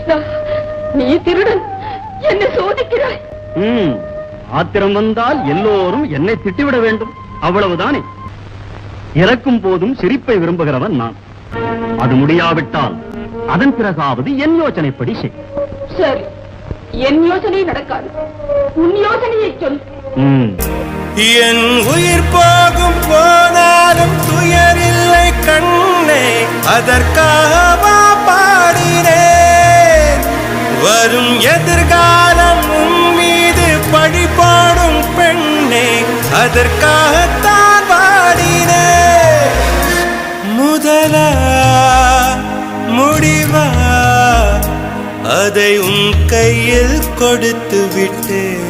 கிருஷ்ணா நீ திருடன். என்னை சோதிக்கிறாய். ஆத்திரம் வந்தால் எல்லோரும் என்னை திட்டிவிட வேண்டும். அவ்வளவுதானே. இறக்கும் போதும் சிரிப்பை விரும்புகிறவன் நான். அது முடியாவிட்டால் அதன் பிறகாவது என் யோசனைப்படி செய். சரி என் யோசனை நடக்காது. உன் யோசனையை சொல். என் உயிர் போகும் போனாலும் துயரில்லை கண்ணே. அதற்காகவா வரும் எதிர்காலம் மீது பழி பெண்ணே அதற்காகத்தான் பாடினே முதல முடிவா அதை உன் கையில் கொடுத்து விட்டேன்.